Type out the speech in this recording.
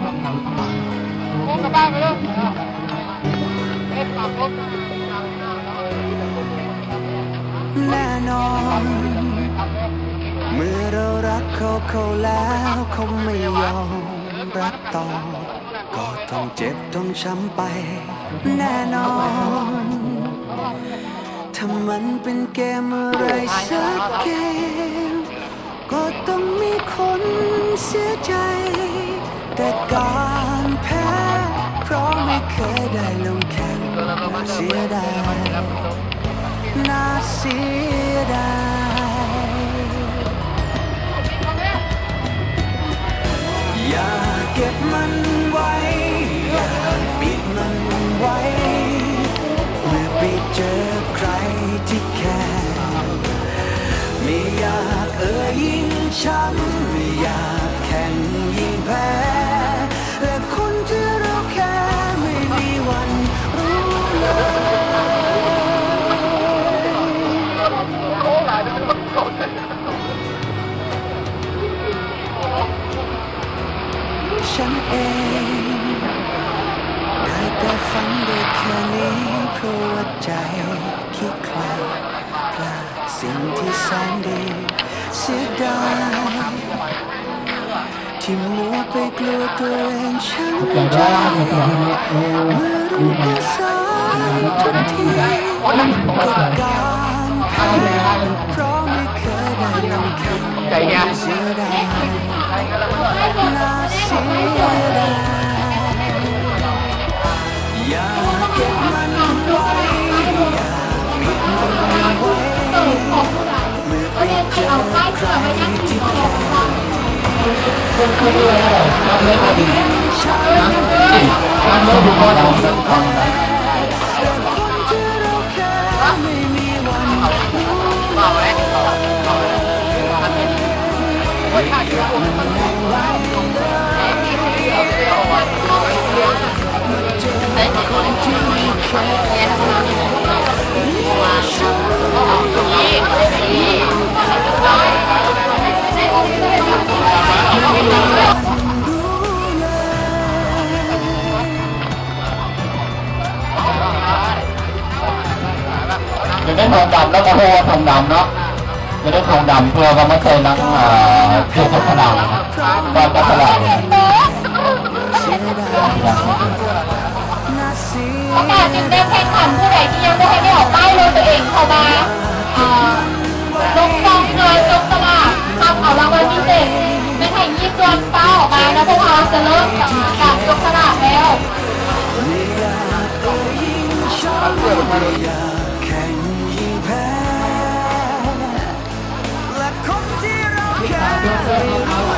โค้งกลับบ้านไปเลยเอ๊ะปรับรถแน่นอนเมื่อเรารักเขาเขาแล้วเขาไม่ยอมรักต่อก็ต้องเจ็บต้องช้ำไป แน่นอนถ้ามันเป็นเกมอะไรสักเกม เสียดายน่าเสียดายอย่าเก็บมันไว้ อย่าปิดมันไว้ เมื่อไปเจอใครที่แค่ไม่อยากเอ่ยยิ่งช้ำไม่อยากแข่งยิ่งแพ้ ฉันเองได้แต่ฝันได้แค่นี้เพราะว่าใจคิดคลาดพลาดสิ่งที่แสนดีเสียดายที่มัวไปกลัวตัวเองช้ำใจเมื่อรู้ก็สายทุกทีกับการแพ้เพราะไม่เคยได้ลงแข่งจเย็นเสียดาย ฉันคนที่เราแค่ไม่มีวันรู้จะ ได้ทองดำแล้วก็โหทองดำเนาะจะได้ทองดำเพื่อว่าไม่เคยนักอ่าเที่ยวพัฒนาบ้านพัฒนาประกาศจึงได้แข่งขันผู้ใดที่ยังไม่ให้ได้ออกป้ายรถตัวเองเข้ามาลงซองเงานลงตลาดทำเอารางวัลพิเศษในไทยยี่ส่วนป้าออกมาแล้วพวกเราจะเริ่ม Deus.